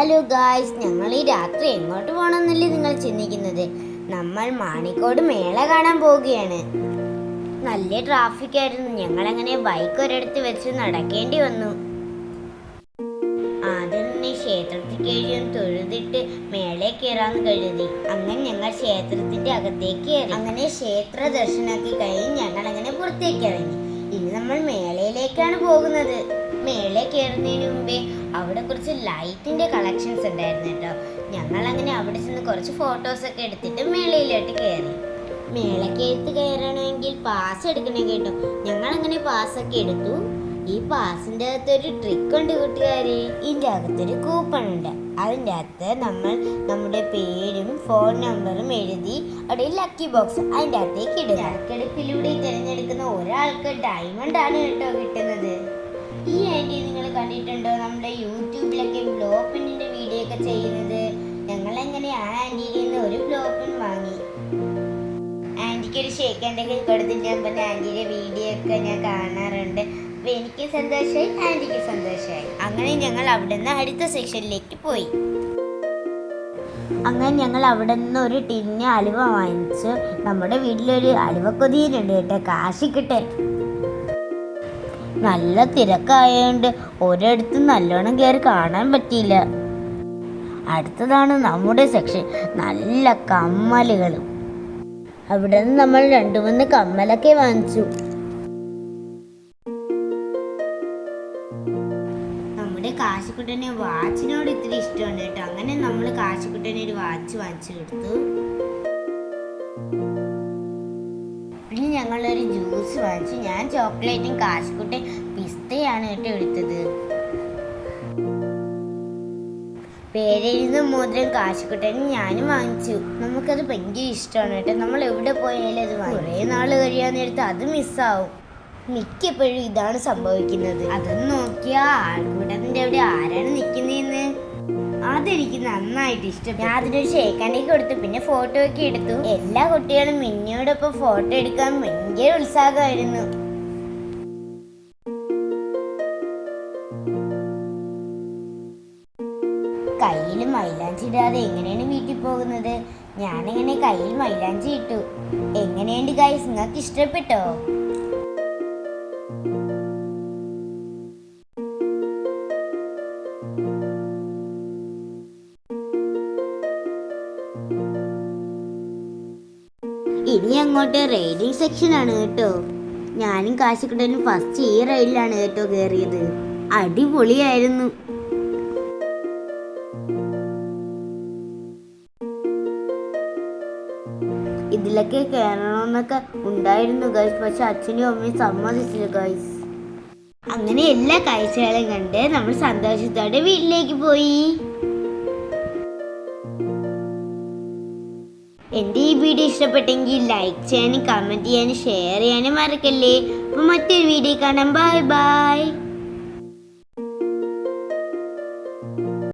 Hello guys ഞങ്ങൾ ഈ രാത്രി എങ്ങോട്ട് പോകണമെന്നല്ലേ നിങ്ങൾ ചിന്തിക്കുന്നത്? നമ്മൾ മാണിക്കോട് മേള കാണാൻ പോവുകയാണ്. നല്ല ട്രാഫിക് ആയിരുന്നു. ഞങ്ങൾ അങ്ങനെ ബൈക്ക് ഒരിടത്ത് വെച്ച് നടക്കേണ്ടി വന്നു. ആദ്യം ക്ഷേത്രത്തിൽ കഴിയും തൊഴുതിട്ട് മേളെ കയറാന്ന് കരുതി. അങ്ങനെ ഞങ്ങൾ ക്ഷേത്രത്തിന്റെ അകത്തേക്ക് കയറി. അങ്ങനെ ക്ഷേത്ര ദർശനമൊക്കെ കഴിഞ്ഞ് ഞങ്ങൾ അങ്ങനെ പുറത്തേക്ക് ഇറങ്ങി. ഇനി നമ്മൾ മേളയിലേക്കാണ് പോകുന്നത്. മേളെ കയറുന്നതിന് മുമ്പേ അവിടെ കുറച്ച് ലൈറ്റിന്റെ കളക്ഷൻസ് ഉണ്ടായിരുന്നു കേട്ടോ. ഞങ്ങൾ അങ്ങനെ അവിടെ ചെന്ന് കുറച്ച് ഫോട്ടോസ് ഒക്കെ എടുത്തിട്ട് മേളയിലോട്ട് കയറി. മേളക്കകത്ത് കയറണമെങ്കിൽ പാസ് എടുക്കണേ കേട്ടോ. ഞങ്ങൾ അങ്ങനെ പാസ് ഒക്കെ എടുത്തു. ഈ പാസിന്റെ അകത്ത് ഒരു ട്രിക്ക് ഉണ്ട് കൂട്ടുകാരെ. ഇതിന്റെ അകത്തൊരു കൂപ്പൺ ഉണ്ട്. അതിന്റെ അകത്ത് നമ്മൾ നമ്മുടെ പേരും ഫോൺ നമ്പറും എഴുതി അവിടെ ലക്കി ബോക്സ് അതിന്റെ അകത്തേക്ക് ഇടുക. തിരഞ്ഞെടുക്കുന്ന ഒരാൾക്ക് ഡയമണ്ട് ആണ് കേട്ടോ കിട്ടുന്നത്. കണ്ടിട്ടുണ്ടോ? നമ്മുടെ യൂട്യൂബിലൊക്കെ ബ്ലോപ്പിന്റെ വീഡിയോ ഒക്കെ ചെയ്യുന്നത്. ഞങ്ങൾ എങ്ങനെ ആ ആന്റിയിൽ നിന്ന് ഒരു ബ്ലോപ്പിൻ പെൻ വാങ്ങി. ആന്റിക്ക് ഒരു ഷേക്ക് എന്റെ കൊടുത്തിട്ട് പറഞ്ഞ ആന്റിയുടെ വീഡിയോ ഒക്കെ ഞാൻ കാണാറുണ്ട്. അപ്പോൾ എനിക്ക് സന്തോഷമായി ആന്റിക്ക് സന്തോഷമായി അങ്ങനെ ഞങ്ങൾ അവിടെ നിന്ന് അടുത്ത സെക്ഷനിലേക്ക് പോയി. അങ്ങനെ ഞങ്ങൾ അവിടെ നിന്ന് ഒരു ടിന്ന് അലുവ വാങ്ങിച്ചു നമ്മുടെ വീട്ടിലൊരു അലുവ കൊതിയിലുണ്ട് കേട്ടോ. കാശിക്കിട്ടെ നല്ല തിരക്കായതുകൊണ്ട് ഒരിടത്തും നല്ലോണം കയറി കാണാൻ പറ്റിയില്ല. അടുത്തതാണ് നമ്മുടെ സെക്ഷൻ നല്ല കമ്മലുകളും. അവിടെ നിന്ന് നമ്മൾ രണ്ടു മൂന്ന് കമ്മലൊക്കെ വാങ്ങിച്ചു. നമ്മുടെ കാശിക്കുട്ടനെ വാച്ചിനോട് ഇത്തിരി ഇഷ്ടമുണ്ട് കേട്ടോ. അങ്ങനെ നമ്മൾ കാശിക്കുട്ടനെ ഒരു വാച്ച് വാങ്ങിച്ചു കൊടുത്തു. പിന്നെ ഞങ്ങളൊരു ജ്യൂസ് വാങ്ങിച്ചു. ഞാൻ ചോക്ലേറ്റും കാശുക്കുട്ടി പിസ്തയാണ് കേട്ടോ എടുത്തത്. പേരെഴുതും മോതിരം കാശിക്കുട്ടനും ഞാനും വാങ്ങിച്ചു. നമുക്കത് ഭയങ്കര ഇഷ്ടമാണ് കേട്ടോ. നമ്മൾ എവിടെ പോയാലും അത് കുറേ നാൾ കഴിയാൻ നേരത്ത് അത് മിസ്സാവും. മിക്കപ്പോഴും ഇതാണ് സംഭവിക്കുന്നത്. അതൊന്ന് നോക്കിയാൽ ആൾക്കൂട്ടത്തിന്റെ അവിടെ ആരാണ് നിൽക്കുന്നതെന്ന് അതെനിക്ക് നന്നായിട്ട് ഇഷ്ടപ്പെട്ടു. ഞാൻ അതിനൊരു ഷേക്കാണ്ടേക്ക് കൊടുത്തു. പിന്നെ ഫോട്ടോ ഒക്കെ എടുത്തു. എല്ലാ കുട്ടികളും മിന്നിയോടൊപ്പം ഫോട്ടോ എടുക്കാൻ ഭയങ്കര ഉത്സാഹമായിരുന്നു. കയ്യിൽ മൈലാഞ്ചി ഇടാതെ എങ്ങനെയാണ് വീട്ടിൽ പോകുന്നത്? ഞാനിങ്ങനെ കയ്യിൽ മൈലാഞ്ചി ഇട്ടു. എങ്ങനെയുണ്ട് ഗൈസ് നിങ്ങൾക്ക് ഇഷ്ടപ്പെട്ടോ? ഇനി അങ്ങോട്ട് റൈഡിങ് സെക്ഷനാണ് കേട്ടോ. ഞാനും കാശിക്കുട്ടനും ഫസ്റ്റ് ഈ റൈഡിലാണ് കേട്ടോ കയറിയത് അടിപൊളിയായിരുന്നു. ഇതിലൊക്കെ കയറണമെന്നൊക്കെ ഉണ്ടായിരുന്നു ഗൈസ് പക്ഷെ അച്ഛനും അമ്മയും സമ്മതിച്ചില്ല ഗൈസ് അങ്ങനെ എല്ലാ കാഴ്ചകളും കണ്ട് നമ്മൾ സന്തോഷത്തോടെ വീട്ടിലേക്ക് പോയി. എന്റെ ഈ വീഡിയോ ഇഷ്ടപ്പെട്ടെങ്കിൽ ലൈക്ക് ചെയ്യാനും കമന്റ് ചെയ്യാനും ഷെയർ ചെയ്യാനും മറക്കല്ലേ. അപ്പോൾ മറ്റൊരു വീഡിയോ കാണാം. Bye bye